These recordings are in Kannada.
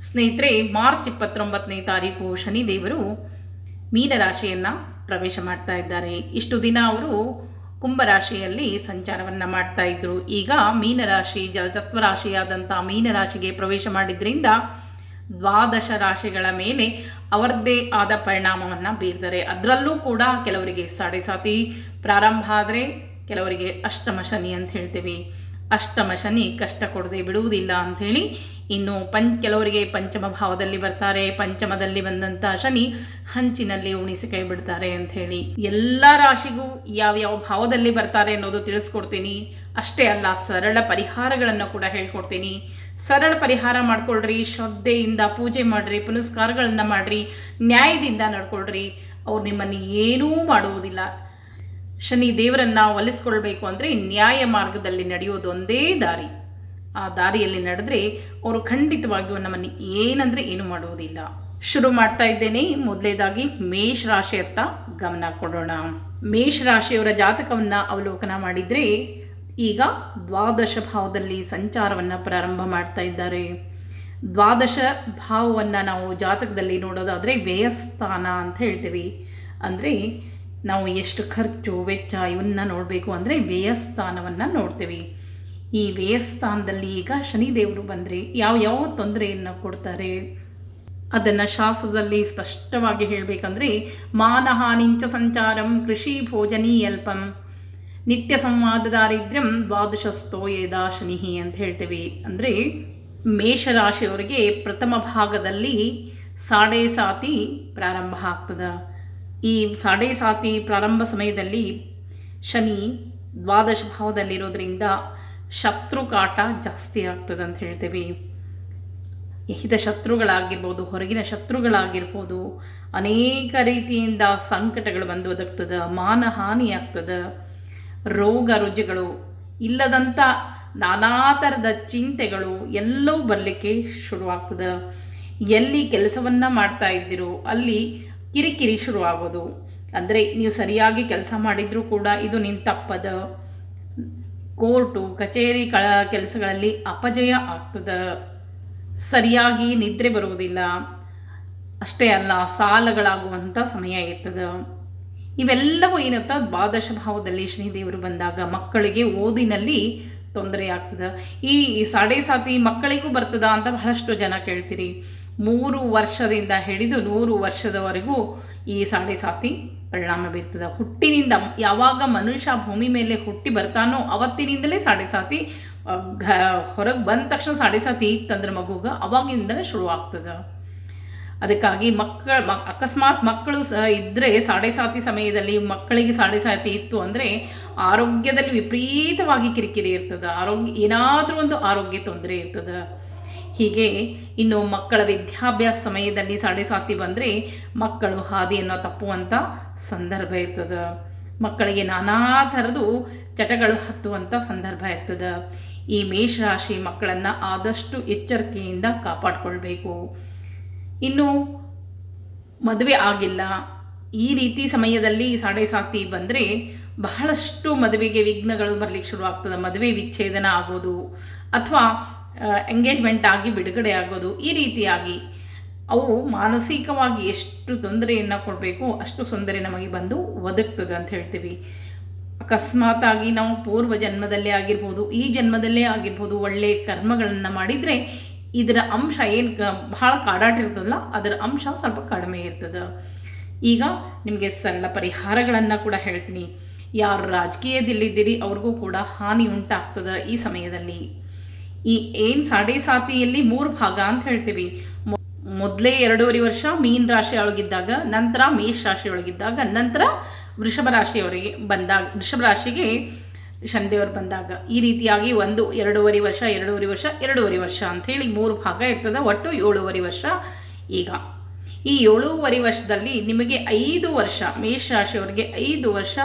ಸ್ನೇಹಿತರೆ, ಮಾರ್ಚ್ ಇಪ್ಪತ್ತೊಂಬತ್ತನೇ ತಾರೀಕು ಶನಿದೇವರು ಮೀನರಾಶಿಯನ್ನು ಪ್ರವೇಶ ಮಾಡ್ತಾ ಇದ್ದಾರೆ. ಇಷ್ಟು ದಿನ ಅವರು ಕುಂಭರಾಶಿಯಲ್ಲಿ ಸಂಚಾರವನ್ನು ಮಾಡ್ತಾ ಇದ್ದರು ಈಗ ಮೀನರಾಶಿ ಜಲತತ್ವರಾಶಿಯಾದಂಥ ಮೀನರಾಶಿಗೆ ಪ್ರವೇಶ ಮಾಡಿದ್ರಿಂದ ದ್ವಾದಶ ರಾಶಿಗಳ ಮೇಲೆ ಅವರದ್ದೇ ಆದ ಪರಿಣಾಮವನ್ನು ಬೀರ್ತಾರೆ. ಅದರಲ್ಲೂ ಕೂಡ ಕೆಲವರಿಗೆ ಸಾಡೆ ಸಾತಿ ಪ್ರಾರಂಭ ಆದರೆ, ಕೆಲವರಿಗೆ ಅಷ್ಟಮ ಶನಿ ಅಂತ ಹೇಳ್ತೀವಿ. ಅಷ್ಟಮ ಶನಿ ಕಷ್ಟ ಕೊಡದೆ ಬಿಡುವುದಿಲ್ಲ ಅಂಥೇಳಿ ಇನ್ನು ಪಂ, ಕೆಲವರಿಗೆ ಪಂಚಮ ಭಾವದಲ್ಲಿ ಬರ್ತಾರೆ. ಪಂಚಮದಲ್ಲಿ ಬಂದಂಥ ಶನಿ ಹಂಚಿನಲ್ಲಿ ಉಣಿಸಿ ಕೈ ಬಿಡ್ತಾರೆ ಅಂಥೇಳಿ. ಎಲ್ಲ ರಾಶಿಗೂ ಯಾವ್ಯಾವ ಭಾವದಲ್ಲಿ ಬರ್ತಾರೆ ಅನ್ನೋದು ತಿಳಿಸ್ಕೊಡ್ತೀನಿ. ಅಷ್ಟೇ ಅಲ್ಲ, ಸರಳ ಪರಿಹಾರಗಳನ್ನು ಕೂಡ ಹೇಳ್ಕೊಡ್ತೀನಿ. ಸರಳ ಪರಿಹಾರ ಮಾಡಿಕೊಳ್ಳ್ರಿ ಶ್ರದ್ಧೆಯಿಂದ ಪೂಜೆ ಮಾಡಿರಿ, ಪುನಸ್ಕಾರಗಳನ್ನು ಮಾಡಿರಿ, ನ್ಯಾಯದಿಂದ ನಡ್ಕೊಳ್ರಿ. ಅವ್ರು ನಿಮ್ಮನ್ನು ಏನೂ ಮಾಡುವುದಿಲ್ಲ. ಶನಿ ದೇವರನ್ನು ಒಲಿಸ್ಕೊಳ್ಬೇಕು ಅಂದರೆ ನ್ಯಾಯ ಮಾರ್ಗದಲ್ಲಿ ನಡೆಯೋದು ಒಂದೇ ದಾರಿ. ಆ ದಾರಿಯಲ್ಲಿ ನಡೆದ್ರೆ ಅವರು ಖಂಡಿತವಾಗಿಯೂ ನಮ್ಮನ್ನು ಏನಂದರೆ ಏನು ಮಾಡುವುದಿಲ್ಲ. ಶುರು ಮಾಡ್ತಾ ಇದ್ದೇನೆ. ಮೊದಲೇದಾಗಿ ಮೇಷ ರಾಶಿಯತ್ತ ಗಮನ ಕೊಡೋಣ. ಮೇಷ ರಾಶಿಯವರ ಜಾತಕವನ್ನು ಅವಲೋಕನ ಮಾಡಿದರೆ ಈಗ ದ್ವಾದಶ ಭಾವದಲ್ಲಿ ಸಂಚಾರವನ್ನು ಪ್ರಾರಂಭ ಮಾಡ್ತಾ ಇದ್ದಾರೆ. ದ್ವಾದಶ ಭಾವವನ್ನು ನಾವು ಜಾತಕದಲ್ಲಿ ನೋಡೋದಾದರೆ ವ್ಯಯಸ್ಥಾನ ಅಂತ ಹೇಳ್ತೀವಿ. ಅಂದರೆ ನಾವು ಎಷ್ಟು ಖರ್ಚು, ವೆಚ್ಚ ಇವನ್ನ ನೋಡಬೇಕು ಅಂದರೆ ವ್ಯಯಸ್ಥಾನವನ್ನು ನೋಡ್ತೀವಿ. ಈ ವ್ಯಯಸ್ಥಾನದಲ್ಲಿ ಈಗ ಶನಿದೇವರು ಬಂದರೆ ಯಾವ ಯಾವ ತೊಂದರೆಯನ್ನು ಕೊಡ್ತಾರೆ? ಅದನ್ನು ಶಾಸ್ತ್ರದಲ್ಲಿ ಸ್ಪಷ್ಟವಾಗಿ ಹೇಳಬೇಕಂದ್ರೆ ಮಾನಹಾನಿಂಚ ಸಂಚಾರಂ ಕೃಷಿ ಭೋಜನಿ ಅಲ್ಪಂ. ನಿತ್ಯ ಸಂವಾದ ದಾರಿದ್ರ್ಯಂ ದ್ವಾದಶಸ್ಥೋ ಯದಾ ಶನಿ ಅಂತ ಹೇಳ್ತೀವಿ. ಅಂದರೆ ಮೇಷರಾಶಿಯವರಿಗೆ ಪ್ರಥಮ ಭಾಗದಲ್ಲಿ ಸಾಡೆ ಸಾತಿ ಪ್ರಾರಂಭ ಆಗ್ತದೆ. ಈ ಸಾಡೆ ಸಾತಿ ಪ್ರಾರಂಭ ಸಮಯದಲ್ಲಿ ಶನಿ ದ್ವಾದಶ ಭಾವದಲ್ಲಿರೋದ್ರಿಂದ ಶತ್ರು ಕಾಟ ಜಾಸ್ತಿ ಆಗ್ತದೆ ಅಂತ ಹೇಳ್ತೇವೆ. ಹಿತ ಶತ್ರುಗಳಾಗಿರ್ಬೋದು, ಹೊರಗಿನ ಶತ್ರುಗಳಾಗಿರ್ಬೋದು, ಅನೇಕ ರೀತಿಯಿಂದ ಸಂಕಟಗಳು ಬಂದು ಒದಗ್ತದೆ, ಮಾನಹಾನಿ ಆಗ್ತದೆ, ರೋಗ ರುಜಿಗಳು ಇಲ್ಲದಂಥ ನಾನಾ ಥರದ ಚಿಂತೆಗಳು ಎಲ್ಲವೂ ಬರಲಿಕ್ಕೆ ಶುರುವಾಗ್ತದೆ. ಎಲ್ಲಿ ಕೆಲಸವನ್ನು ಮಾಡ್ತಾ ಇದ್ದಿರೋ, ಅಲ್ಲಿ ಕಿರಿಕಿರಿ ಶುರುವಾಗೋದು. ಅಂದರೆ ನೀವು ಸರಿಯಾಗಿ ಕೆಲಸ ಮಾಡಿದರೂ ಕೂಡ ಇದು ನಿನ್ನ ತಪ್ಪದ. ಕೋರ್ಟು, ಕಚೇರಿ ಕಳ ಕೆಲಸಗಳಲ್ಲಿ ಅಪಜಯ ಆಗ್ತದೆ. ಸರಿಯಾಗಿ ನಿದ್ರೆ ಬರುವುದಿಲ್ಲ. ಅಷ್ಟೇ ಅಲ್ಲ ಸಾಲಗಳಾಗುವಂಥ ಸಮಯ ಇರ್ತದೆ. ಇವೆಲ್ಲವೂ ಏನತ್ತ ದ್ವಾದಶ ಭಾವದಲ್ಲಿ ಶನಿದೇವರು ಬಂದಾಗ ಮಕ್ಕಳಿಗೆ ಓದಿನಲ್ಲಿ ತೊಂದರೆ ಆಗ್ತದೆ. ಈ ಸಾಡೆ ಸಾತಿ ಮಕ್ಕಳಿಗೂ ಬರ್ತದ ಅಂತ ಬಹಳಷ್ಟು ಜನ ಕೇಳ್ತೀರಿ. ಮೂರು ವರ್ಷದಿಂದ ಹಿಡಿದು ನೂರು ವರ್ಷದವರೆಗೂ ಈ ಸಾಡೆ ಸಾತಿ ಪರಿಣಾಮ ಬೀರ್ತದೆ. ಹುಟ್ಟಿನಿಂದ ಯಾವಾಗ ಮನುಷ್ಯ ಭೂಮಿ ಮೇಲೆ ಹುಟ್ಟಿ ಬರ್ತಾನೋ ಅವತ್ತಿನಿಂದಲೇ ಸಾಡೆ ಸಾತಿ ಘ, ಹೊರಗೆ ಬಂದ ತಕ್ಷಣ ಸಾಡೆ ಸಾತಿ ಇತ್ತಂದ್ರೆ ಮಗುಗೆ ಅವಾಗಿಂದಲೇ ಶುರುವಾಗ್ತದೆ ಅದಕ್ಕಾಗಿ ಮಕ್ಕಳ ಮಕ್ ಅಕಸ್ಮಾತ್ ಮಕ್ಕಳು ಸ ಇದ್ದರೆ ಸಾಡೆ ಸಾತಿ ಸಮಯದಲ್ಲಿ ಮಕ್ಕಳಿಗೆ ಸಾಡೆ ಸಾತಿ ಇತ್ತು ಅಂದರೆ ಆರೋಗ್ಯದಲ್ಲಿ ವಿಪರೀತವಾಗಿ ಕಿರಿಕಿರಿ ಇರ್ತದೆ. ಆರೋಗ್ಯ, ಏನಾದರೂ ಒಂದು ಆರೋಗ್ಯ ತೊಂದರೆ ಇರ್ತದೆ. ಹೀಗೆ ಇನ್ನು ಮಕ್ಕಳ ವಿದ್ಯಾಭ್ಯಾಸ ಸಮಯದಲ್ಲಿ ಸಾಡೆ ಸಾತಿ ಬಂದರೆ ಮಕ್ಕಳು ಹಾದಿಯನ್ನು ತಪ್ಪುವಂಥ ಸಂದರ್ಭ ಇರ್ತದೆ. ಮಕ್ಕಳಿಗೆ ನಾನಾ ಥರದ್ದು ಚಟಗಳು ಹತ್ತುವಂಥ ಸಂದರ್ಭ ಇರ್ತದೆ. ಈ ಮೇಷರಾಶಿ ಮಕ್ಕಳನ್ನು ಆದಷ್ಟು ಎಚ್ಚರಿಕೆಯಿಂದ ಕಾಪಾಡಿಕೊಳ್ಬೇಕು. ಇನ್ನು ಮದುವೆ ಆಗಿಲ್ಲ. ಈ ರೀತಿ ಸಮಯದಲ್ಲಿ ಸಾಡೆ ಸಾತಿ ಬಂದರೆ ಬಹಳಷ್ಟು ಮದುವೆಗೆ ವಿಘ್ನಗಳು ಬರಲಿಕ್ಕೆ ಶುರುವಾಗ್ತದೆ. ಮದುವೆ ವಿಚ್ಛೇದನ ಆಗೋದು. ಅಥವಾ ಎಂಗೇಜ್ಮೆಂಟ್ ಆಗಿ, ಬಿಡುಗಡೆ ಆಗೋದು ಈ ರೀತಿಯಾಗಿ ಅವು ಮಾನಸಿಕವಾಗಿ ಎಷ್ಟು ತೊಂದರೆಯನ್ನು ಕೊಡಬೇಕು, ಅಷ್ಟು ತೊಂದರೆ ನಮಗೆ ಬಂದು ಒದಗ್ತದೆ ಅಂತ ಹೇಳ್ತೀವಿ. ಅಕಸ್ಮಾತಾಗಿ ನಾವು ಪೂರ್ವ ಜನ್ಮದಲ್ಲೇ ಆಗಿರ್ಬೋದು, ಈ ಜನ್ಮದಲ್ಲೇ ಆಗಿರ್ಬೋದು ಒಳ್ಳೆಯ ಕರ್ಮಗಳನ್ನು ಮಾಡಿದರೆ ಇದರ ಅಂಶ ಏನು ಬಹಳ ಭಾಳ ಕಾಡಾಟ ಇರ್ತದಲ್ಲ, ಅದರ ಅಂಶ ಸ್ವಲ್ಪ ಕಡಿಮೆ ಇರ್ತದೆ. ಈಗ ನಿಮಗೆ ಸರಳ ಪರಿಹಾರಗಳನ್ನು ಕೂಡ ಹೇಳ್ತೀನಿ. ಯಾರು ರಾಜಕೀಯದಲ್ಲಿದ್ದೀರಿ, ಅವ್ರಿಗೂ ಕೂಡ ಹಾನಿ ಉಂಟಾಗ್ತದೆ ಈ ಸಮಯದಲ್ಲಿ. ಈ ಏನು ಸಾಡೆ ಸಾತಿಯಲ್ಲಿ ಮೂರು ಭಾಗ ಅಂತ ಹೇಳ್ತೀವಿ. ಮೊದಲೇ ಎರಡೂವರೆ ವರ್ಷ ಮೀನ್ ರಾಶಿಯೊಳಗಿದ್ದಾಗ, ನಂತರ ಮೇಷ ರಾಶಿಯೊಳಗಿದ್ದಾಗ, ನಂತರ ವೃಷಭ ರಾಶಿಯವರಿಗೆ ಬಂದಾಗ, ವೃಷಭ ರಾಶಿಗೆ ಶನಿದೇವರು ಬಂದಾಗ. ಈ ರೀತಿಯಾಗಿ ಒಂದು ಎರಡೂವರೆ ವರ್ಷ ಎರಡೂವರೆ ವರ್ಷ ಎರಡೂವರೆ ವರ್ಷ ಅಂಥೇಳಿ ಮೂರು ಭಾಗ ಇರ್ತದೆ. ಒಟ್ಟು ಏಳುವರೆ ವರ್ಷ ಈಗ. ಈ ಏಳೂವರೆ ವರ್ಷದಲ್ಲಿ ನಿಮಗೆ ಐದು ವರ್ಷ, ಮೇಷ ರಾಶಿಯವರಿಗೆ ಐದು ವರ್ಷ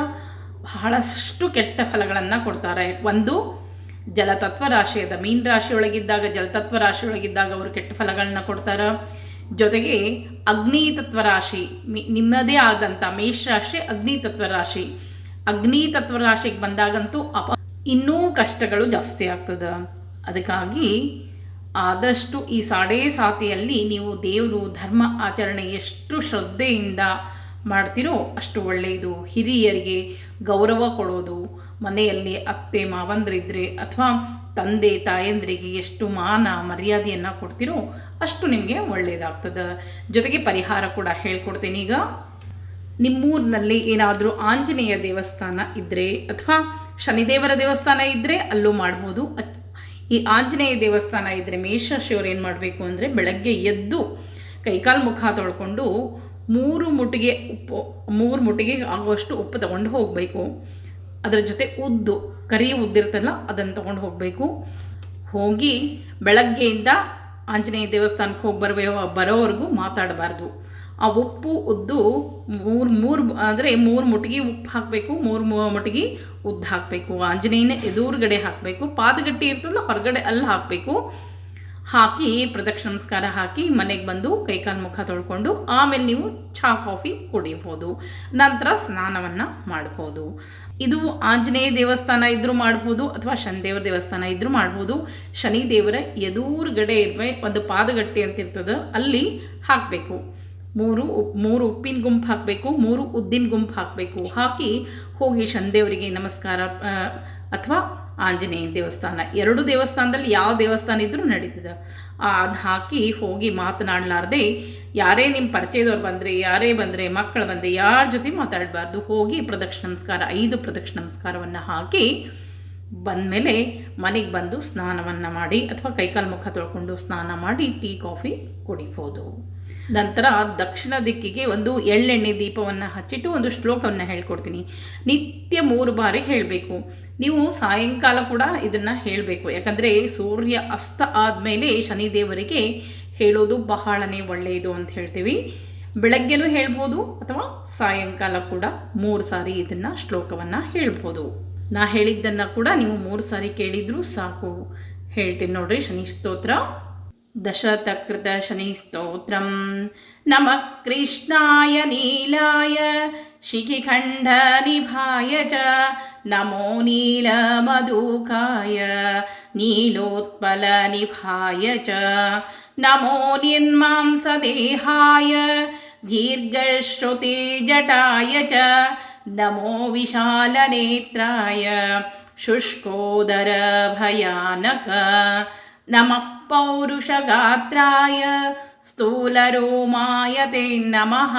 ಬಹಳಷ್ಟು ಕೆಟ್ಟ ಫಲಗಳನ್ನು ಕೊಡ್ತಾರೆ. ಒಂದು ಜಲತತ್ವ ರಾಶಿಯದ ಮೀನ್ ರಾಶಿಯೊಳಗಿದ್ದಾಗ ಜಲತತ್ವ ರಾಶಿಯೊಳಗಿದ್ದಾಗ ಅವರು ಕೆಟ್ಟ ಫಲಗಳನ್ನ ಕೊಡ್ತಾರ. ಜೊತೆಗೆ ಅಗ್ನಿ ತತ್ವ ರಾಶಿ ನಿಮ್ಮದೇ ಆದಂಥ ಮೇಷ ರಾಶಿ ಅಗ್ನಿ ತತ್ವ ರಾಶಿ ಅಗ್ನಿ ತತ್ವ ರಾಶಿಗೆ ಬಂದಾಗಂತೂ ಅಪ, ಇನ್ನೂ ಕಷ್ಟಗಳು ಜಾಸ್ತಿ ಆಗ್ತದ. ಅದಕ್ಕಾಗಿ ಆದಷ್ಟು ಈ ಸಾಡೇ ಸಾತಿಯಲ್ಲಿ ನೀವು ದೇವರು, ಧರ್ಮ ಆಚರಣೆ ಎಷ್ಟು ಶ್ರದ್ಧೆಯಿಂದ ಮಾಡ್ತೀರೋ ಅಷ್ಟು ಒಳ್ಳೆಯದು. ಹಿರಿಯರಿಗೆ ಗೌರವ ಕೊಡೋದು, ಮನೆಯಲ್ಲಿ ಅತ್ತೆ, ಮಾವಂದ್ರಿದ್ರೆ ಅಥವಾ ತಂದೆ, ತಾಯಂದ್ರಿಗೆ ಎಷ್ಟು ಮಾನ ಮರ್ಯಾದೆಯನ್ನು ಕೊಡ್ತೀರೋ ಅಷ್ಟು ನಿಮಗೆ ಒಳ್ಳೆಯದಾಗ್ತದೆ ಜೊತೆಗೆ ಪರಿಹಾರ ಕೂಡ ಹೇಳ್ಕೊಡ್ತೇನೆ ಈಗ. ನಿಮ್ಮೂರಿನಲ್ಲಿ ಏನಾದರೂ ಆಂಜನೇಯ ದೇವಸ್ಥಾನ ಇದ್ದರೆ ಅಥವಾ ಶನಿದೇವರ ದೇವಸ್ಥಾನ ಇದ್ದರೆ ಅಲ್ಲೂ ಮಾಡ್ಬೋದು. ಈ ಆಂಜನೇಯ ದೇವಸ್ಥಾನ ಇದ್ದರೆ ಮೇಷರಾಶಿಯವ್ರು ಏನು ಮಾಡಬೇಕು ಅಂದರೆ ಬೆಳಗ್ಗೆ ಎದ್ದು ಕೈಕಾಲು ಮುಖ ತೊಳ್ಕೊಂಡು ಮೂರು ಮುಟ್ಟಿಗೆ ಉಪ್ಪು, ಮೂರು ಮುಟ್ಟಿಗೆ ಆಗುವಷ್ಟು ಉಪ್ಪು ತಗೊಂಡು ಹೋಗಬೇಕು. ಅದರ ಜೊತೆ ಉದ್ದು, ಕರಿ ಉದ್ದಿರ್ತಲ್ಲ, ಅದನ್ನು ತಗೊಂಡು ಹೋಗಬೇಕು. ಹೋಗಿ ಬೆಳಗ್ಗೆಯಿಂದ ಆಂಜನೇಯ ದೇವಸ್ಥಾನಕ್ಕೆ ಹೋಗಿ ಬರಬೇ ಬರೋವರೆಗೂ ಮಾತಾಡಬಾರ್ದು. ಆ ಉಪ್ಪು ಉದ್ದು ಮೂರು ಮೂರು ಅಂದರೆ ಮೂರು ಮುಟ್ಟಿಗೆ ಉಪ್ಪು ಹಾಕಬೇಕು, ಮೂರು ಮೂ- ಮುಟ್ಟಿಗೆ ಉದ್ದು ಹಾಕಬೇಕು. ಆಂಜನೇಯನ ಎದುರುಗಡೆ ಹಾಕಬೇಕು. ಪಾದಗಟ್ಟಿ ಇರ್ತದಲ್ಲ ಹೊರಗಡೆ ಅಲ್ಲಿ ಹಾಕಬೇಕು. ಹಾಕಿ, ಪ್ರದಕ್ಷಿಣ ನಮಸ್ಕಾರ ಹಾಕಿ ಮನೆಗೆ ಬಂದು ಕೈಕಾಲು ಮುಖ ತೊಳ್ಕೊಂಡು ಆಮೇಲೆ ನೀವು ಚಹಾ, ಕಾಫಿ ಕುಡಿಬೋದು. ನಂತರ ಸ್ನಾನವನ್ನು ಮಾಡ್ಬೋದು. ಇದು ಆಂಜನೇಯ ದೇವಸ್ಥಾನ ಇದ್ದರೂ ಮಾಡ್ಬೋದು ಅಥವಾ ಶನಿದೇವರ ದೇವಸ್ಥಾನ ಇದ್ದರೂ ಮಾಡ್ಬೋದು. ಶನಿ ದೇವರ ಎದುರುಗಡೆ ಇರುವ, ಒಂದು ಪಾದಗಟ್ಟಿ ಅಂತ ಇರ್ತದೆ, ಅಲ್ಲಿ ಹಾಕಬೇಕು. ಮೂರು ಉಪ್, ಮೂರು ಉಪ್ಪಿನ ಗುಂಪು ಹಾಕಬೇಕು, ಮೂರು ಉದ್ದಿನ ಗುಂಪು ಹಾಕಬೇಕು. ಹಾಕಿ ಹೋಗಿ ಶನಿದೇವರಿಗೆ ನಮಸ್ಕಾರ ಅಥವಾ ಆಂಜನೇಯ ದೇವಸ್ಥಾನ. ಎರಡು ದೇವಸ್ಥಾನದಲ್ಲಿ ಯಾವ ದೇವಸ್ಥಾನ ಇದ್ದರೂ ನಡೀತದೆ. ಅದು ಹಾಕಿ ಹೋಗಿ ಮಾತನಾಡಲಾರ್ದೆ, ಯಾರೇ ನಿಮ್ಮ ಪರಿಚಯದವ್ರು ಬಂದರೆ, ಯಾರೇ ಬಂದರೆ ಮಕ್ಕಳು ಬಂದರೆ, ಯಾರ ಜೊತೆ ಮಾತಾಡಬಾರ್ದು, ಹೋಗಿ ಪ್ರದಕ್ಷಿಣ ನಮಸ್ಕಾರ ಐದು ಪ್ರದಕ್ಷಿಣ ನಮಸ್ಕಾರವನ್ನು ಹಾಕಿ ಬಂದಮೇಲೆ ಮನೆಗೆ ಬಂದು ಸ್ನಾನವನ್ನು ಮಾಡಿ ಅಥವಾ ಕೈಕಾಲು ಮುಖ ತೊಳ್ಕೊಂಡು ಸ್ನಾನ ಮಾಡಿ ಟೀ, ಕಾಫಿ ಕುಡಿಬೋದು. ನಂತರ ದಕ್ಷಿಣ ದಿಕ್ಕಿಗೆ ಒಂದು ಎಳ್ಳೆಣ್ಣೆ ದೀಪವನ್ನು ಹಚ್ಚಿಟ್ಟು ಒಂದು ಶ್ಲೋಕವನ್ನು ಹೇಳ್ಕೊಡ್ತೀನಿ. ನಿತ್ಯ ಮೂರು ಬಾರಿ ಹೇಳಬೇಕು. ನೀವು ಸಾಯಂಕಾಲ ಕೂಡ ಇದನ್ನು ಹೇಳಬೇಕು. ಯಾಕಂದರೆ ಸೂರ್ಯ ಅಸ್ತ ಆದಮೇಲೆ ಶನಿದೇವರಿಗೆ ಹೇಳೋದು ಬಹಳನೇ ಒಳ್ಳೆಯದು ಅಂತ ಹೇಳ್ತೀವಿ. ಬೆಳಗ್ಗೆನೂ ಹೇಳ್ಬೋದು ಅಥವಾ ಸಾಯಂಕಾಲ ಕೂಡ ಮೂರು ಸಾರಿ ಇದನ್ನು ಶ್ಲೋಕವನ್ನು ಹೇಳ್ಬೋದು. ನಾ ಹೇಳಿದ್ದನ್ನು ಕೂಡ ನೀವು ಮೂರು ಸಾರಿ ಕೇಳಿದರೂ ಸಾಕು ಹೇಳ್ತೀನಿ ನೋಡ್ರಿ ಶನಿ ಸ್ತೋತ್ರ ದಶರಥ ಕೃತ ಶನಿ ಸ್ತೋತ್ರಂ ನಮ ಕೃಷ್ಣಾಯ ನೀಲಾಯ ಶಿಖಿಖಂಡ ನಿಭಾಯ ಚ ನಮೋ ನೀಲ ಮಧುಕಾಯ ನೀಲೋತ್ಪಲ ನಿಭಾಯ ಚ ನಮೋ ನಿರ್ಮಾಂಸದೇಹಾಯ ದೀರ್ಘಶ್ರುತಿ ಜಟಾಯ ಚ नमो विशालनेत्राय शुष्कोदरभयानक। नमः पौरुषगात्राय स्थूलरोमाय ते नमः।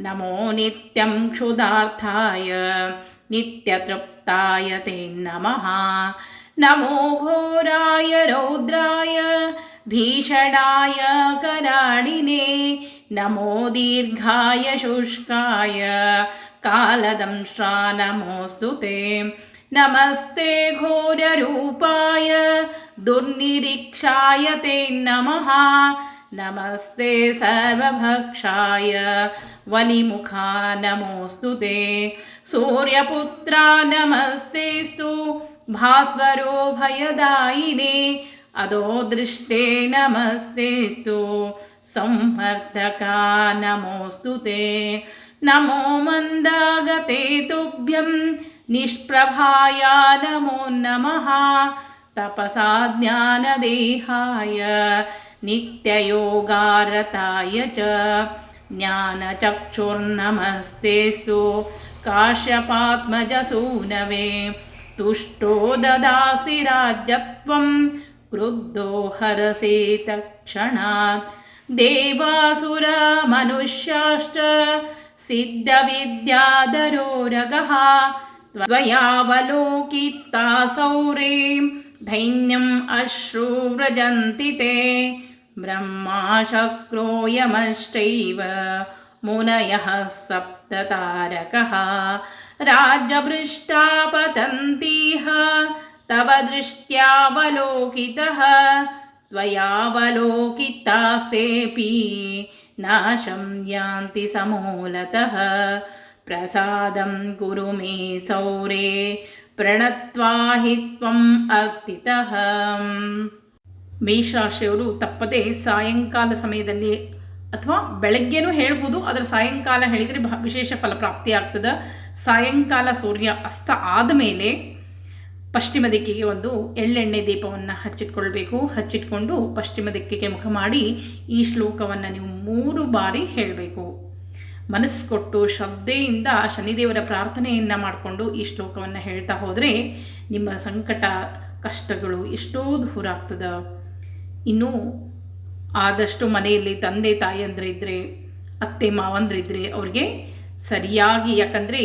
नमो नित्यं क्षुधार्थाय नित्यतृप्ताय ते नमः। नमो घोराय रौद्राय भीषणाय कराडिने नमो दीर्घाय शुष्काय कालदंष्ट्रा नमोऽस्तु ते नमस्ते घोररूपाय दुर्निरीक्षाय ते नमः नमस्ते सर्वभक्षाय वलिमुखा नमोऽस्तु ते सूर्यपुत्रा नमस्तेस्तु भास्वरो भयदायिने अदो दृष्टे नमस्तेस्तु संवर्धका नमोऽस्तु ते नमो मन्दागते तुभ्यं निष्प्रभाय नमो नमः। तपसा ज्ञानदेहाय नित्ययोगारताय च ज्ञानचक्षुर्नमस्तेस्तु काश्यपात्मजसूनवे तुष्टो ददासि राज्यत्वं क्रुद्धो हरसे तत्क्षणात्। देवासुरमनुष्याश्च सिद्धविद्याधरोरगः त्वयावलोकिता सौरे धैन्यम् अश्रु व्रजन्ति ते। ब्रह्माशक्रोयमश्चैव मुनयः सप्ततारकः। राजभृष्टा पतन्तीह तव दृष्ट्यावलोकितः। त्वयावलोकितास्तेऽपि नाशं यान्ति समूलतः प्रसादं कुरु मे सौरे प्रणत्वा हि त्वम् अर्थितः ಮೇಷರಾಶಿಯವರು ತಪ್ಪದೆ ಸಾಯಂಕಾಲ ಸಮಯದಲ್ಲಿ ಅಥವಾ ಬೆಳಗ್ಗೆನೂ ಹೇಳ್ಬೋದು ಅದರ ಸಾಯಂಕಾಲ ಹೇಳಿದರೆ ಬಹ ವಿಶೇಷ ಫಲಪ್ರಾಪ್ತಿ ಆಗ್ತದೆ ಸಾಯಂಕಾಲ ಸೂರ್ಯ ಅಸ್ತ ಆದಮೇಲೆ ಪಶ್ಚಿಮ ದಿಕ್ಕಿಗೆ ಒಂದು ಎಳ್ಳೆಣ್ಣೆ ದೀಪವನ್ನು ಹಚ್ಚಿಟ್ಕೊಳ್ಬೇಕು. ಹಚ್ಚಿಟ್ಕೊಂಡು ಪಶ್ಚಿಮ ದಿಕ್ಕಿಗೆ ಮುಖ ಮಾಡಿ ಈ ಶ್ಲೋಕವನ್ನು ನೀವು ಮೂರು ಬಾರಿ ಹೇಳಬೇಕು. ಮನಸ್ಸು ಕೊಟ್ಟು ಶ್ರದ್ಧೆಯಿಂದ ಶನಿದೇವರ ಪ್ರಾರ್ಥನೆಯನ್ನು ಮಾಡಿಕೊಂಡು ಈ ಶ್ಲೋಕವನ್ನು ಹೇಳ್ತಾ ಹೋದರೆ ನಿಮ್ಮ ಸಂಕಟ, ಕಷ್ಟಗಳು ಎಷ್ಟೋ ದೂರ ಆಗ್ತದೆ. ಇನ್ನು ಆದಷ್ಟು ಮನೆಯಲ್ಲಿ ತಂದೆ ತಾಯಿ ಅಂದರೆ ಇದ್ದರೆ ಅತ್ತೆ ಮಾವಂದ್ರಿದ್ದರೆ ಅವ್ರಿಗೆ ಸರಿಯಾಗಿ, ಯಾಕಂದರೆ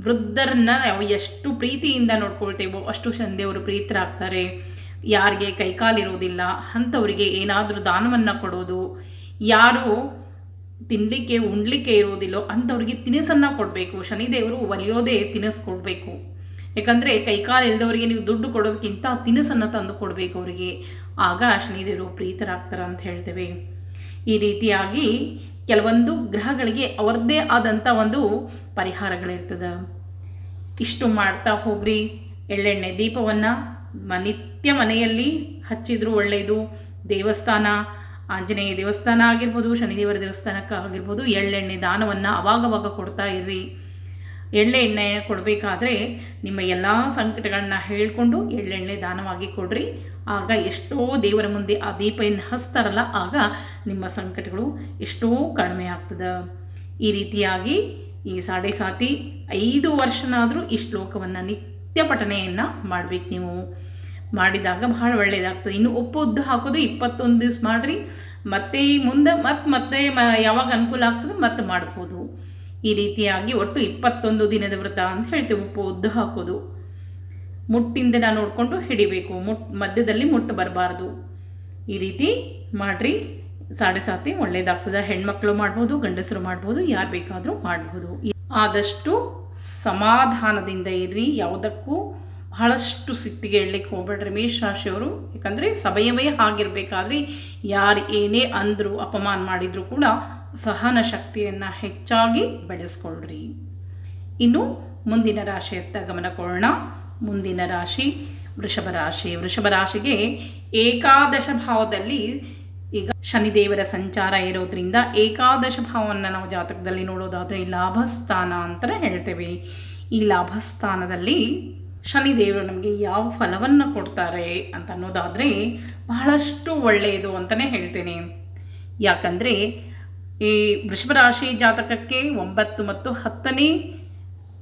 ವೃದ್ಧರನ್ನ ನಾವು ಎಷ್ಟು ಪ್ರೀತಿಯಿಂದ ನೋಡ್ಕೊಳ್ತೇವೋ ಅಷ್ಟು ಶನಿದೇವರು ಪ್ರೀತರಾಗ್ತಾರೆ. ಯಾರಿಗೆ ಕೈಕಾಲಿರೋದಿಲ್ಲ ಅಂಥವರಿಗೆ ಏನಾದರೂ ದಾನವನ್ನು ಕೊಡೋದು, ಯಾರು ತಿನ್ನಲಿಕ್ಕೆ ಉಣ್ಲಿಕ್ಕೆ ಇರೋದಿಲ್ಲೋ ಅಂಥವ್ರಿಗೆ ತಿನಿಸನ್ನು ಕೊಡಬೇಕು. ಶನಿದೇವರು ಒಲಿಯೋದೇ ತಿನಿಸು ಕೊಡಬೇಕು ಯಾಕಂದರೆ ಕೈಕಾಲು ಇಲ್ಲದವರಿಗೆ ನೀವು ದುಡ್ಡು ಕೊಡೋದಕ್ಕಿಂತ ತಿನಿಸನ್ನು ತಂದು ಕೊಡಬೇಕು ಅವರಿಗೆ. ಆಗ ಶನಿದೇವರು ಪ್ರೀತರಾಗ್ತಾರೆ ಅಂತ ಹೇಳ್ತೇವೆ. ಈ ರೀತಿಯಾಗಿ ಕೆಲವೊಂದು ಗ್ರಹಗಳಿಗೆ ಅವ್ರದ್ದೇ ಆದಂಥ ಒಂದು ಪರಿಹಾರಗಳಿರ್ತದೆ. ಇಷ್ಟು ಮಾಡ್ತಾ ಹೋಗ್ರಿ. ಎಳ್ಳೆಣ್ಣೆ ದೀಪವನ್ನು ನಿತ್ಯ ಮನೆಯಲ್ಲಿ ಹಚ್ಚಿದ್ರು ಒಳ್ಳೆಯದು ದೇವಸ್ಥಾನ, ಆಂಜನೇಯ ದೇವಸ್ಥಾನ ಆಗಿರ್ಬೋದು, ಶನಿದೇವರ ದೇವಸ್ಥಾನಕ್ಕೆ ಆಗಿರ್ಬೋದು, ಎಳ್ಳೆಣ್ಣೆ ದಾನವನ್ನು ಅವಾಗವಾಗ ಕೊಡ್ತಾ ಇರ್ರಿ. ಎಳ್ಳೆ ಎಣ್ಣೆ ಕೊಡಬೇಕಾದ್ರೆ ನಿಮ್ಮ ಎಲ್ಲ ಸಂಕಟಗಳನ್ನ ಹೇಳಿಕೊಂಡು ಎಳ್ಳೆಣ್ಣೆ ದಾನವಾಗಿ ಕೊಡ್ರಿ. ಆಗ ಎಷ್ಟೋ ದೇವರ ಮುಂದೆ ಆ ದೀಪವನ್ನು ಹಸ್ತಾರಲ್ಲ ಆಗ ನಿಮ್ಮ ಸಂಕಟಗಳು ಎಷ್ಟೋ ಕಡಿಮೆ ಆಗ್ತದೆ. ಈ ರೀತಿಯಾಗಿ ಈ ಸಾಡೆ ಸಾತಿ ಐದು ವರ್ಷನಾದರೂ ಈ ಶ್ಲೋಕವನ್ನು ನಿತ್ಯ ಪಠನೆಯನ್ನು ಮಾಡಬೇಕು ನೀವು. ಮಾಡಿದಾಗ ಭಾಳ ಒಳ್ಳೆಯದಾಗ್ತದೆ ಇನ್ನು ಉಪ್ಪು ಉದ್ದು ಹಾಕೋದು ಇಪ್ಪತ್ತೊಂದು ದಿವಸ ಮಾಡಿರಿ. ಮತ್ತೆ ಮುಂದೆ ಮತ್ತೆ ಮತ್ತೆ ಯಾವಾಗ ಅನುಕೂಲ ಆಗ್ತದೆ ಮತ್ತೆ ಮಾಡ್ಬೋದು. ಈ ರೀತಿಯಾಗಿ ಒಟ್ಟು ಇಪ್ಪತ್ತೊಂದು ದಿನದ ವ್ರತ ಅಂತ ಹೇಳ್ತೀವಿ. ಉಪ್ಪು ಉದ್ದು ಹಾಕೋದು. ಮುಟ್ಟಿಂದ ನೋಡಿಕೊಂಡು ಹಿಡಿಬೇಕು. ಮುಟ್, ಮಧ್ಯದಲ್ಲಿ ಮುಟ್ಟು ಬರಬಾರ್ದು. ಈ ರೀತಿ ಮಾಡಿರಿ. ಸಾಡೆ ಸಾತಿ ಒಳ್ಳೇದಾಗ್ತದೆ. ಹೆಣ್ಮಕ್ಳು ಮಾಡ್ಬೋದು, ಗಂಡಸರು ಮಾಡ್ಬೋದು, ಯಾರು ಬೇಕಾದರೂ ಮಾಡ್ಬೋದು. ಆದಷ್ಟು ಸಮಾಧಾನದಿಂದ ಇರ್ರಿ. ಯಾವುದಕ್ಕೂ ಬಹಳಷ್ಟು ಸಿಟ್ಟಿಗೆ ಹೇಳಲಿಕ್ಕೆ ಹೋಗ್ಬೇಡ್ರಿ ಮೇಷ್ ರಾಶಿಯವರು ಯಾಕಂದರೆ ಸಮಯವೇ ಆಗಿರಬೇಕಾದ್ರೆ ಯಾರು ಏನೇ ಅಂದರು, ಅಪಮಾನ ಮಾಡಿದರೂ ಕೂಡ ಸಹನ ಶಕ್ತಿಯನ್ನು ಹೆಚ್ಚಾಗಿ ಬೆಳೆಸ್ಕೊಳ್ರಿ. ಇನ್ನು ಮುಂದಿನ ರಾಶಿಯತ್ತ ಗಮನ ಕೊಡೋಣ. ಮುಂದಿನ ರಾಶಿ ವೃಷಭ ರಾಶಿ. ವೃಷಭ ರಾಶಿಗೆ ಏಕಾದಶ ಭಾವದಲ್ಲಿ ಈಗ ಶನಿದೇವರ ಸಂಚಾರ ಇರೋದ್ರಿಂದ ಏಕಾದಶ ಭಾವವನ್ನು ನಾವು ಜಾತಕದಲ್ಲಿ ನೋಡೋದಾದರೆ ಲಾಭಸ್ಥಾನ ಅಂತಲೇ ಹೇಳ್ತೇವೆ. ಈ ಲಾಭಸ್ಥಾನದಲ್ಲಿ ಶನಿದೇವರು ನಮಗೆ ಯಾವ ಫಲವನ್ನು ಕೊಡ್ತಾರೆ ಅಂತ ಅನ್ನೋದಾದರೆ ಬಹಳಷ್ಟು ಒಳ್ಳೆಯದು ಅಂತಲೇ ಹೇಳ್ತೇನೆ. ಯಾಕಂದರೆ ಈ ವೃಷಭರಾಶಿ ಜಾತಕಕ್ಕೆ ಒಂಬತ್ತು ಮತ್ತು ಹತ್ತನೇ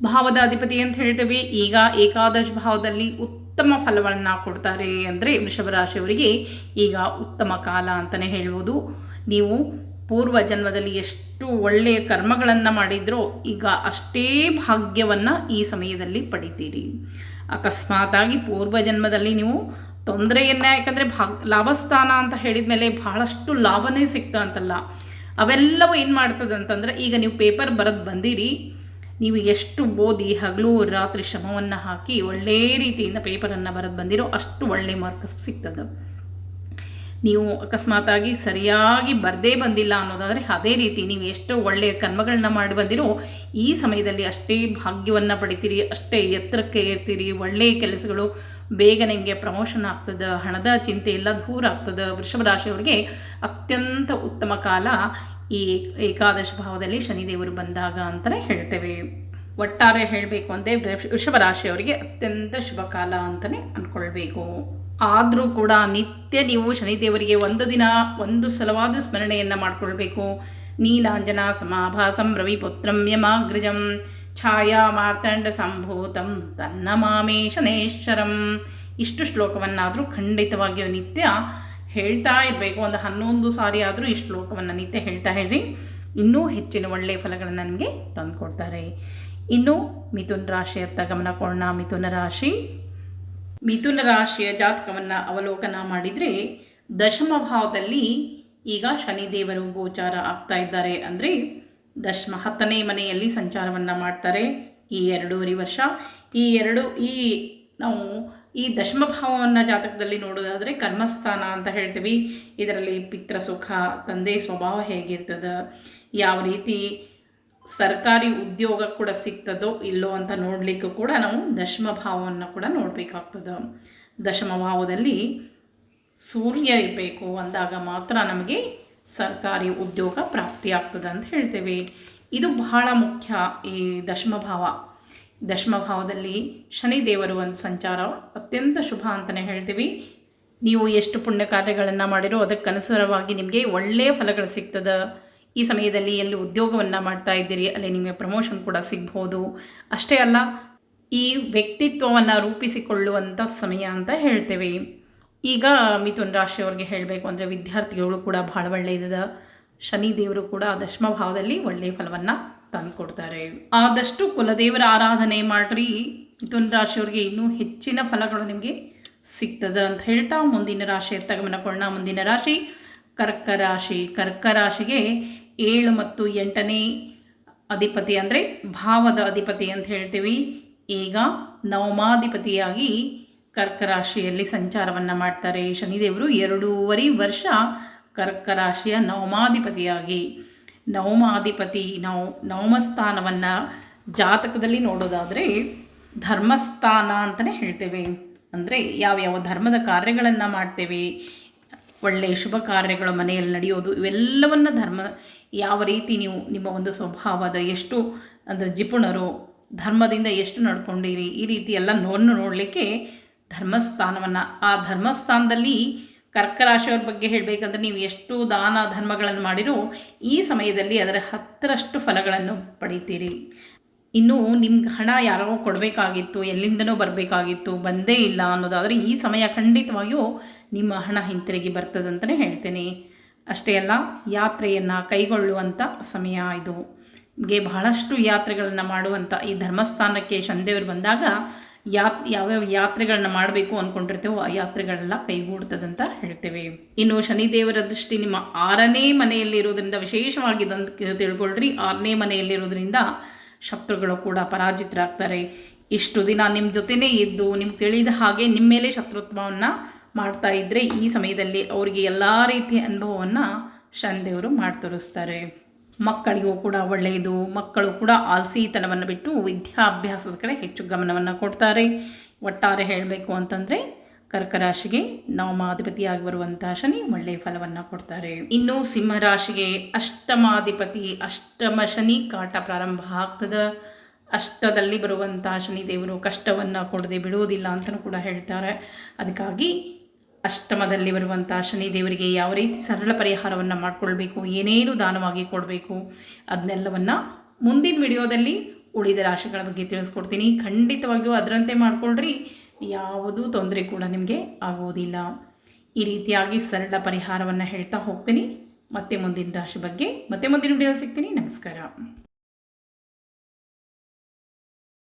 ಭಾವದ ಅಧಿಪತಿ ಅಂತ ಹೇಳ್ತೇವೆ. ಈಗ ಏಕಾದಶ ಭಾವದಲ್ಲಿ ಉತ್ತಮ ಫಲವನ್ನು ಕೊಡ್ತಾರೆ ಅಂದರೆ ವೃಷಭ ರಾಶಿಯವರಿಗೆ ಈಗ ಉತ್ತಮ ಕಾಲ ಅಂತಲೇ ಹೇಳ್ಬೋದು. ನೀವು ಪೂರ್ವ ಜನ್ಮದಲ್ಲಿ ಎಷ್ಟು ಒಳ್ಳೆಯ ಕರ್ಮಗಳನ್ನು ಮಾಡಿದ್ರೋ ಈಗ ಅಷ್ಟೇ ಭಾಗ್ಯವನ್ನು ಈ ಸಮಯದಲ್ಲಿ ಪಡಿತೀರಿ. ಅಕಸ್ಮಾತಾಗಿ ಪೂರ್ವ ಜನ್ಮದಲ್ಲಿ ನೀವು ತೊಂದರೆಯನ್ನು ಯಾಕಂದರೆ ಭಾಗ್ ಲಾಭಸ್ಥಾನ ಅಂತ ಹೇಳಿದ ಮೇಲೆ ಬಹಳಷ್ಟು ಲಾಭನೇ ಸಿಗ್ತಾ ಅಂತಲ್ಲ. ಅವೆಲ್ಲವೂ ಏನು ಮಾಡ್ತದೆ ಅಂತಂದರೆ, ಈಗ ನೀವು ಪೇಪರ್ ಬರೋದು ಬಂದಿರಿ, ನೀವು ಎಷ್ಟು ಓದಿ ಹಗಲು ರಾತ್ರಿ ಶ್ರಮವನ್ನು ಹಾಕಿ ಒಳ್ಳೆಯ ರೀತಿಯಿಂದ ಪೇಪರನ್ನು ಬರೋದು ಬಂದಿರೋ ಅಷ್ಟು ಒಳ್ಳೆ ಮಾರ್ಕ್ಸ್ ಸಿಗ್ತದೆ. ನೀವು ಅಕಸ್ಮಾತಾಗಿ ಸರಿಯಾಗಿ ಬರದೇ ಬಂದಿಲ್ಲ ಅನ್ನೋದಾದರೆ ಅದೇ ರೀತಿ ನೀವು ಎಷ್ಟು ಒಳ್ಳೆಯ ಕರ್ಮಗಳನ್ನ ಮಾಡಿ ಬಂದಿರೋ, ಈ ಸಮಯದಲ್ಲಿ ಅಷ್ಟೇ ಭಾಗ್ಯವನ್ನು ಪಡಿತೀರಿ, ಅಷ್ಟೇ ಎತ್ತರಕ್ಕೆ ಇರ್ತೀರಿ ಒಳ್ಳೆಯ ಕೆಲಸಗಳು ಬೇಗ ನಿಮಗೆ ಪ್ರಮೋಷನ್ ಆಗ್ತದೆ, ಹಣದ ಚಿಂತೆ ಎಲ್ಲ ದೂರ ಆಗ್ತದೆ. ವೃಷಭ ರಾಶಿಯವರಿಗೆ ಅತ್ಯಂತ ಉತ್ತಮ ಕಾಲ ಈ ಏಕಾದಶ ಭಾವದಲ್ಲಿ ಶನಿದೇವರು ಬಂದಾಗ ಅಂತಲೇ ಹೇಳ್ತೇವೆ. ಒಟ್ಟಾರೆ ಹೇಳಬೇಕು ಅಂದರೆ ವೃಷಭ ರಾಶಿಯವರಿಗೆ ಅತ್ಯಂತ ಶುಭ ಕಾಲ ಅಂತಲೇ ಅಂದ್ಕೊಳ್ಬೇಕು ಆದರೂ ಕೂಡ ನಿತ್ಯ ನೀವು ಶನಿದೇವರಿಗೆ ಒಂದು ದಿನ, ಒಂದು ಸಲವಾದ ಸ್ಮರಣೆಯನ್ನು ಮಾಡಿಕೊಳ್ಬೇಕು. ನೀಲಾಂಜನ, ಸಮಾಭಾಸಂ, ರವಿಪುತ್ರಂ, ಯಮಾಗ್ರಜಂ ಛಾಯಾ ಮಾರ್ತಂಡ ಸಂಭೂತಂ ತನ್ನ ಮಾಮೇ ಶನೇಶ್ವರಂ ಇಷ್ಟು ಶ್ಲೋಕವನ್ನಾದರೂ ಖಂಡಿತವಾಗಿಯೂ ನಿತ್ಯ ಹೇಳ್ತಾ ಇರಬೇಕು. ಒಂದು ಹನ್ನೊಂದು ಸಾರಿ ಆದರೂ ಈ ಶ್ಲೋಕವನ್ನು ನಿತ್ಯ ಹೇಳ್ತಾ ಹೇಳ್ರಿ. ಇನ್ನೂ ಹೆಚ್ಚಿನ ಒಳ್ಳೆಯ ಫಲಗಳನ್ನು ನನಗೆ ತಂದುಕೊಡ್ತಾರೆ. ಇನ್ನು ಮಿಥುನ ರಾಶಿಯತ್ತ ಗಮನ ಕೊಡೋಣ. ಮಿಥುನ ರಾಶಿ. ಮಿಥುನ ರಾಶಿಯ ಜಾತಕವನ್ನು ಅವಲೋಕನ ಮಾಡಿದರೆ ದಶಮ ಭಾವದಲ್ಲಿ ಈಗ ಶನಿದೇವರು ಗೋಚಾರ ಆಗ್ತಾ ಇದ್ದಾರೆ. ಅಂದರೆ ದಶಮ ಹತ್ತನೇ ಮನೆಯಲ್ಲಿ ಸಂಚಾರವನ್ನು ಮಾಡ್ತಾರೆ ಈ ಎರಡೂವರೆ ವರ್ಷ. ಈ ಎರಡು, ಈ ನಾವು ಈ ದಶಮ ಭಾವವನ್ನು ಜಾತಕದಲ್ಲಿ ನೋಡೋದಾದರೆ ಕರ್ಮಸ್ಥಾನ ಅಂತ ಹೇಳ್ತೀವಿ. ಇದರಲ್ಲಿ ಪಿತೃ ಸುಖ, ತಂದೆ ಸ್ವಭಾವ ಹೇಗಿರ್ತದೆ, ಯಾವ ರೀತಿ ಸರ್ಕಾರಿ ಉದ್ಯೋಗ ಕೂಡ ಸಿಗ್ತದೋ ಇಲ್ಲೋ ಅಂತ ನೋಡಲಿಕ್ಕೂ ಕೂಡ ನಾವು ದಶಮ ಭಾವವನ್ನು ಕೂಡ ನೋಡಬೇಕಾಗ್ತದೆ. ದಶಮ ಭಾವದಲ್ಲಿ ಸೂರ್ಯ ಇರಬೇಕು ಅಂದಾಗ ಮಾತ್ರ ನಮಗೆ ಸರ್ಕಾರಿ ಉದ್ಯೋಗ ಪ್ರಾಪ್ತಿಯಾಗ್ತದೆ ಅಂತ ಹೇಳ್ತೇವೆ. ಇದು ಬಹಳ ಮುಖ್ಯ ಈ ದಶಮ ಭಾವ ದಶಮ ಭಾವದಲ್ಲಿ ಶನಿದೇವರು ಒಂದು ಸಂಚಾರ ಅತ್ಯಂತ ಶುಭ ಅಂತಲೇ ಹೇಳ್ತೀವಿ. ನೀವು ಎಷ್ಟು ಪುಣ್ಯ ಕಾರ್ಯಗಳನ್ನು ಮಾಡಿರೋ ಅದಕ್ಕನುಸಾರವಾಗಿ ನಿಮಗೆ ಒಳ್ಳೆಯ ಫಲಗಳು ಸಿಗ್ತದೆ. ಈ ಸಮಯದಲ್ಲಿ ಎಲ್ಲಿ ಉದ್ಯೋಗವನ್ನು ಮಾಡ್ತಾ ಇದ್ದೀರಿ, ಅಲ್ಲಿ ನಿಮಗೆ ಪ್ರಮೋಷನ್ ಕೂಡ ಸಿಗ್ಬೋದು. ಅಷ್ಟೇ ಅಲ್ಲ, ಈ ವ್ಯಕ್ತಿತ್ವವನ್ನು ರೂಪಿಸಿಕೊಳ್ಳುವಂಥ ಸಮಯ ಅಂತ ಹೇಳ್ತೇವೆ. ಈಗ ಮಿಥುನ್ ರಾಶಿಯವ್ರಿಗೆ ಹೇಳಬೇಕು ಅಂದರೆ ವಿದ್ಯಾರ್ಥಿಗಳು ಕೂಡ ಭಾಳ ಒಳ್ಳೆಯದ ಶನಿ ದೇವರು ಕೂಡ ದಶಮ ಭಾವದಲ್ಲಿ ಒಳ್ಳೆಯ ಫಲವನ್ನು ತಂದುಕೊಡ್ತಾರೆ. ಆದಷ್ಟು ಕುಲದೇವರ ಆರಾಧನೆ ಮಾಡಿರಿ. ಮಿಥುನ್ ರಾಶಿಯವ್ರಿಗೆ ಇನ್ನೂ ಹೆಚ್ಚಿನ ಫಲಗಳು ನಿಮಗೆ ಸಿಗ್ತದೆ ಅಂತ ಹೇಳ್ತಾ ಮುಂದಿನ ರಾಶಿ ತಗಮನಕೊಳ್ಳೋಣ ಮುಂದಿನ ರಾಶಿ ಕರ್ಕ ರಾಶಿ. ಕರ್ಕ ರಾಶಿಗೆ ಏಳು ಮತ್ತು ಎಂಟನೇ ಅಧಿಪತಿ ಅಂದರೆ ಭಾವದ ಅಧಿಪತಿ ಅಂತ ಹೇಳ್ತೀವಿ. ಈಗ ನವಮಾಧಿಪತಿಯಾಗಿ ಕರ್ಕ ರಾಶಿಯಲ್ಲಿ ಸಂಚಾರವನ್ನು ಮಾಡ್ತಾರೆ. ಶನಿದೇವರು ಎರಡೂವರೆ ವರ್ಷ ಕರ್ಕ ರಾಶಿಯ ನವಮಾಧಿಪತಿಯಾಗಿ. ನವಮಾಧಿಪತಿ ನವ ನವಮಸ್ಥಾನವನ್ನು ಜಾತಕದಲ್ಲಿ ನೋಡೋದಾದರೆ ಧರ್ಮಸ್ಥಾನ ಅಂತಲೇ ಹೇಳ್ತೇವೆ. ಅಂದರೆ ಯಾವ್ಯಾವ ಧರ್ಮದ ಕಾರ್ಯಗಳನ್ನು ಮಾಡ್ತೇವೆ ಒಳ್ಳೆಯ ಶುಭ ಕಾರ್ಯಗಳು ಮನೆಯಲ್ಲಿ ನಡೆಯೋದು, ಇವೆಲ್ಲವನ್ನು ಧರ್ಮ, ಯಾವ ರೀತಿ ನೀವು ನಿಮ್ಮ ಒಂದು ಸ್ವಭಾವದ ಎಷ್ಟು ಅಂದರೆ ಜಿಪುಣರು ಧರ್ಮದಿಂದ ಎಷ್ಟು ನಡ್ಕೊಂಡಿರಿ, ಈ ರೀತಿ ಎಲ್ಲ ನೋಡಲಿಕ್ಕೆ ಧರ್ಮಸ್ಥಾನವನ್ನು. ಆ ಧರ್ಮಸ್ಥಾನದಲ್ಲಿ ಕರ್ಕರಾಶಿಯವ್ರ ಬಗ್ಗೆ ಹೇಳಬೇಕಂದ್ರೆ ನೀವು ಎಷ್ಟು ದಾನ ಧರ್ಮಗಳನ್ನು ಮಾಡಿರೋ ಈ ಸಮಯದಲ್ಲಿ ಅದರ ಹತ್ತರಷ್ಟು ಫಲಗಳನ್ನು ಪಡಿತೀರಿ. ಇನ್ನು ನಿಮ್ಗೆ ಹಣ ಯಾರೋ ಕೊಡಬೇಕಾಗಿತ್ತು, ಎಲ್ಲಿಂದನೋ ಬರಬೇಕಾಗಿತ್ತು, ಬಂದೇ ಇಲ್ಲ ಅನ್ನೋದಾದರೆ ಈ ಸಮಯ ಖಂಡಿತವಾಗಿಯೂ ನಿಮ್ಮ ಹಣ ಹಿಂತಿರುಗಿ ಬರ್ತದಂತಲೇ ಹೇಳ್ತೇನೆ. ಅಷ್ಟೇ ಅಲ್ಲ, ಯಾತ್ರೆಯನ್ನು ಕೈಗೊಳ್ಳುವಂಥ ಸಮಯ ಇದು. ಗೆ ಬಹಳಷ್ಟು ಯಾತ್ರೆಗಳನ್ನು ಮಾಡುವಂಥ ಈ ಧರ್ಮಸ್ಥಾನಕ್ಕೆ ಸಂದೇವರು ಬಂದಾಗ ಯಾತ್, ಯಾವ್ಯಾವ ಯಾತ್ರೆಗಳನ್ನ ಮಾಡಬೇಕು ಅಂದ್ಕೊಂಡಿರ್ತೇವೋ ಆ ಯಾತ್ರೆಗಳೆಲ್ಲ ಕೈಗೂಡ್ತದಂತ ಹೇಳ್ತೇವೆ. ಇನ್ನು ಶನಿದೇವರ ದೃಷ್ಟಿ ನಿಮ್ಮ ಆರನೇ ಮನೆಯಲ್ಲಿರೋದ್ರಿಂದ ವಿಶೇಷವಾಗಿ ಇದೊಂದು ತಿಳ್ಕೊಳ್ರಿ. ಆರನೇ ಮನೆಯಲ್ಲಿರೋದ್ರಿಂದ ಶತ್ರುಗಳು ಕೂಡ ಪರಾಜಿತರಾಗ್ತಾರೆ. ಇಷ್ಟು ದಿನ ನಿಮ್ಮ ಜೊತೆನೇ ಇದ್ದು ನಿಮ್ಗೆ ತಿಳಿದ ಹಾಗೆ ನಿಮ್ಮ ಮೇಲೆ ಶತ್ರುತ್ವವನ್ನು ಮಾಡ್ತಾ ಇದ್ದರೆ ಈ ಸಮಯದಲ್ಲಿ ಅವರಿಗೆ ಎಲ್ಲ ರೀತಿಯ ಅನುಭವವನ್ನು ಶನಿದೇವರು ಮಾಡಿ ತೋರಿಸ್ತಾರೆ ಮಕ್ಕಳಿಗೂ ಕೂಡ ಒಳ್ಳೆಯದು, ಮಕ್ಕಳು ಕೂಡ ಆಲ್ಸಿತನವನ್ನು ಬಿಟ್ಟು ವಿದ್ಯಾಭ್ಯಾಸದ ಕಡೆ ಹೆಚ್ಚು ಗಮನವನ್ನು ಕೊಡ್ತಾರೆ. ಒಟ್ಟಾರೆ ಹೇಳಬೇಕು ಅಂತಂದರೆ, ಕರ್ಕರಾಶಿಗೆ ನವಮಾಧಿಪತಿಯಾಗಿ ಬರುವಂತಹ ಶನಿ ಒಳ್ಳೆಯ ಫಲವನ್ನು ಕೊಡ್ತಾರೆ. ಇನ್ನು ಸಿಂಹರಾಶಿಗೆ ಅಷ್ಟಮಾಧಿಪತಿ, ಅಷ್ಟಮ ಶನಿ ಕಾಟ ಪ್ರಾರಂಭ ಆಗ್ತದೆ. ಅಷ್ಟದಲ್ಲಿ ಬರುವಂತಹ ಶನಿದೇವರು ಕಷ್ಟವನ್ನು ಕೊಡದೆ ಬಿಡುವುದಿಲ್ಲ ಅಂತಲೂ ಕೂಡ ಹೇಳ್ತಾರೆ. ಅದಕ್ಕಾಗಿ ಅಷ್ಟಮದಲ್ಲಿ ಬರುವಂಥ ಶನಿದೇವರಿಗೆ ಯಾವ ರೀತಿ ಸರಳ ಪರಿಹಾರವನ್ನು ಮಾಡಿಕೊಳ್ಬೇಕು, ಏನೇನು ದಾನವಾಗಿ ಕೊಡಬೇಕು ಅದನ್ನೆಲ್ಲವನ್ನು ಮುಂದಿನ ವಿಡಿಯೋದಲ್ಲಿ ಉಳಿದ ರಾಶಿಗಳ ಬಗ್ಗೆ ತಿಳಿಸ್ಕೊಡ್ತೀನಿ. ಖಂಡಿತವಾಗಿಯೂ ಅದರಂತೆ ಮಾಡಿಕೊಳ್ಳ್ರಿ ಯಾವುದೂ ತೊಂದರೆ ಕೂಡ ನಿಮಗೆ ಆಗುವುದಿಲ್ಲ ಈ ರೀತಿಯಾಗಿ ಸರಳ ಪರಿಹಾರವನ್ನು ಹೇಳ್ತಾ ಹೋಗ್ತೀನಿ. ಮತ್ತೆ ಮುಂದಿನ ರಾಶಿ ಬಗ್ಗೆ ಮತ್ತೆ ಮುಂದಿನ ವಿಡಿಯೋ ಸಿಗ್ತೀನಿ. ನಮಸ್ಕಾರ.